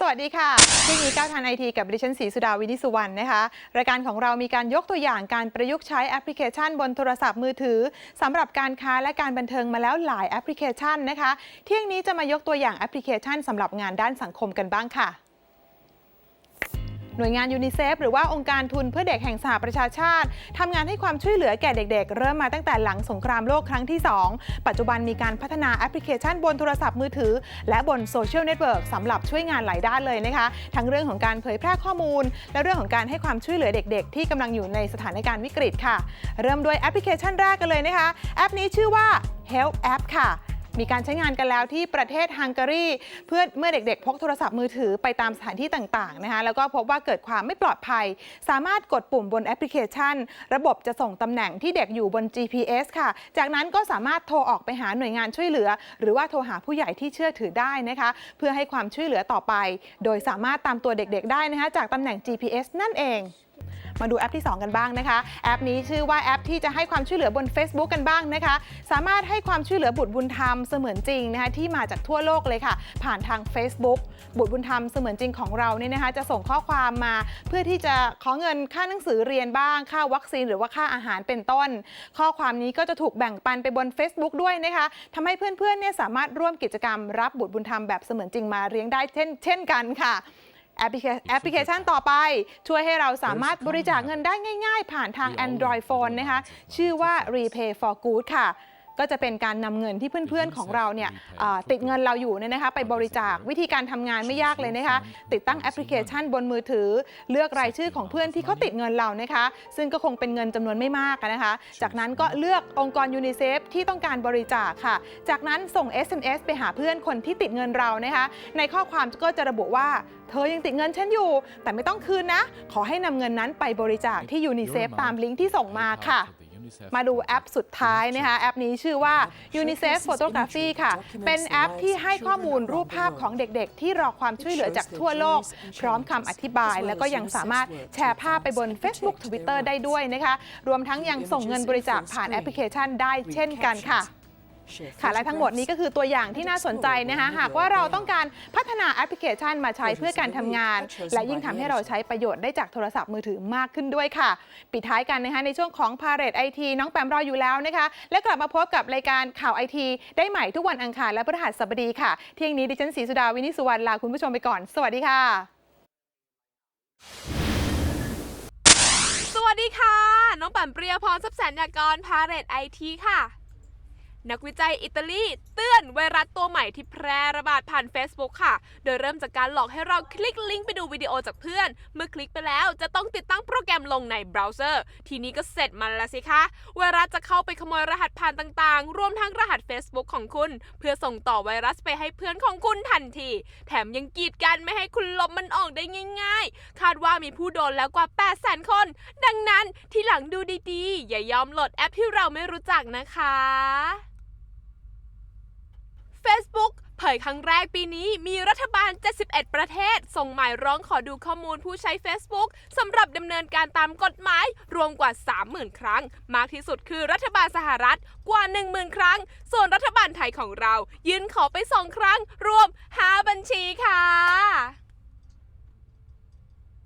สวัสดีค่ะที่มีก้าวทันไอทีกับดิฉันศรีสุดาวินิสุวรรณนะคะ รายการของเรามีการยกตัวอย่างการประยุกต์ใช้แอปพลิเคชันบนโทรศัพท์มือถือสำหรับการค้าและการบันเทิงมาแล้วหลายแอปพลิเคชันนะคะ เที่ยงนี้จะมายกตัวอย่างแอปพลิเคชันสำหรับงานด้านสังคมกันบ้างค่ะ หน่วยงานยูนิเซฟหรือว่าองค์การทุนเพื่อเด็กแห่งสหประชาชาติทำงานให้ความช่วยเหลือแก่เด็กๆ เริ่มมาตั้งแต่หลังสงครามโลกครั้งที่ 2 ปัจจุบันมีการพัฒนาแอปพลิเคชันบนโทรศัพท์มือถือ และบนโซเชียลเน็ตเวิร์กสำหรับช่วยงานหลายด้านเลยนะคะ ทั้งเรื่องของการเผยแพร่ข้อมูล และเรื่องของการให้ความช่วยเหลือเด็ก ๆ ที่กำลังอยู่ในสถานการณ์วิกฤตค่ะ เริ่มด้วยแอปพลิเคชันแรกกันเลยนะคะ แอปนี้ชื่อว่า Help App ค่ะ มีการใช้งานกันแล้วที่ประเทศฮังการีเพื่อเมื่อเด็กๆ พกโทรศัพท์มือถือไปตามสถานที่ต่างๆนะคะแล้วก็พบว่าเกิดความไม่ปลอดภัย สามารถกดปุ่มบนแอปพลิเคชัน ระบบจะส่งตำแหน่งที่เด็กอยู่บน GPS ค่ะ จากนั้นก็สามารถโทรออกไปหาหน่วยงานช่วยเหลือ หรือว่าโทรหาผู้ใหญ่ที่เชื่อถือได้นะคะเพื่อให้ความช่วยเหลือต่อไป โดยสามารถตามตัวเด็กๆ ได้นะคะจากตำแหน่ง GPS นั่นเอง มาดูแอปที่ 2 กันบ้างนะคะ แอปนี้ชื่อว่าแอปที่จะให้ความช่วยเหลือบน Facebook กันบ้างนะคะ สามารถให้ความช่วยเหลือบุตรบุญธรรมเสมือนจริงนะคะที่มาจากทั่วโลกเลยค่ะ ผ่านทาง Facebook บุตรบุญธรรมเสมือนจริงของเราเนี่ยนะคะจะส่งข้อความมา เพื่อที่จะขอเงินค่าหนังสือเรียนบ้าง ค่าวัคซีนหรือว่าค่าอาหารเป็นต้น ข้อความนี้ก็จะถูกแบ่งปันไปบน Facebook ด้วยนะคะทำให้เพื่อนๆเนี่ยสามารถร่วมกิจกรรมรับบุตรบุญธรรมแบบเสมือนจริงมาเลี้ยงได้เช่นเช่นกันค่ะ แอปพลิเคแอปพลิเคชันต่อไป ช่วยให้เราสามารถบริจาคเงินได้ง่าย ๆ ผ่านทาง Android Phone นะคะ ชื่อว่า Repay for Good ค่ะ ก็จะเป็นการนำเงินที่เพื่อนๆของเราเนี่ยอ่าติดเงินเราอยู่เนี่ยนะคะไปบริจาควิธีการทำงานไม่ยากเลยนะคะ ติดตั้งแอปพลิเคชันบนมือถือ เลือกรายชื่อของเพื่อนที่เขาติดเงินเรานะคะ ซึ่งก็คงเป็นเงินจำนวนไม่มากนะคะ จากนั้นก็เลือกองค์กรยูนิเซฟที่ต้องการบริจาคค่ะ จากนั้นส่ง SMS ไปหาเพื่อนคนที่ติดเงินเรานะคะ ในข้อความก็จะระบุว่าเธอยังติดเงินฉันอยู่ แต่ไม่ต้องคืนนะ ขอให้นำเงินนั้นไปบริจาคที่ยูนิเซฟตามลิงก์ที่ส่งมาค่ะ มาดูแอปสุดท้ายนะคะแอปนี้ชื่อว่า UNICEF Photography ค่ะ เป็นแอปที่ให้ข้อมูลรูปภาพของเด็กๆ ที่รอความช่วยเหลือจากทั่วโลก พร้อมคำอธิบาย แล้วก็ยังสามารถแชร์ภาพไปบน Facebook Twitter ได้ด้วยนะคะ รวมทั้งยังส่งเงินบริจาคผ่านแอปพลิเคชันได้เช่นกันค่ะ ค่ะและทั้งหมดนี้ก็คือตัวอย่างที่น่าสนใจนะคะหากว่าเราต้องการพัฒนาแอปพลิเคชันมาใช้เพื่อการทำงาน และยิ่งทำให้เราใช้ประโยชน์ได้จากโทรศัพท์มือถือมากขึ้นด้วยค่ะ ปิดท้ายกันนะคะในช่วงของ p a r a d e IT น้องแปมรออยู่แล้วนะคะ และกลับมาพบกับรายการข่าวไอทีได้ใหม่ทุกวันอังคารและพฤหัสบดีค่ะ เที่ยงนี้ดิฉันศรีสุดาวินิสุวรรณลาคุณผู้ชมไปก่อน สวัสดีค่ะ สวัสดีค่ะ น้องปั่นเปรียพรทรัพย์แสนยากรพาเรตไอทีค่ะ นักวิจัยอิตาลีเตือนไวรัสตัวใหม่ที่แพร่ระบาดผ่าน Facebook ค่ะ โดยเริ่มจากการหลอกให้เราคลิกลิงก์ไปดูวิดีโอจากเพื่อน เมื่อคลิกไปแล้วจะต้องติดตั้งโปรแกรมลงในเบราว์เซอร์ ทีนี้ก็เสร็จมันแล้วสิคะ ไวรัสจะเข้าไปขโมยรหัสผ่านต่างๆ รวมทั้งรหัส Facebook ของคุณ เพื่อส่งต่อไวรัสไปให้เพื่อนของคุณทันที แถมยังกีดกันไม่ให้คุณลบมันออกได้ง่าย ๆ คาดว่ามีผู้โดนแล้วกว่า 8 0 0 0 0คน ดังนั้นที่หลังดูดีๆ อย่ายอมโหลดแอปที่เราไม่รู้จักนะคะ Facebook เผ ยครั้งแรกปีนี้มีรัฐบาล 71 ประเทศ ส่งหมายร้องขอดูข้อมูลผู้ใช้ Facebook สำหรับดำเนินการตามกฎหมาย รวมกว่า 30,000 ครั้ง มากที่สุดคือรัฐบาลสหรัฐกว่า 10,000 ครั้ง ส่วนรัฐบาลไทยของเรา ยื่นขอไป 2 ครั้ง รวม 5 บัญชีค่ะ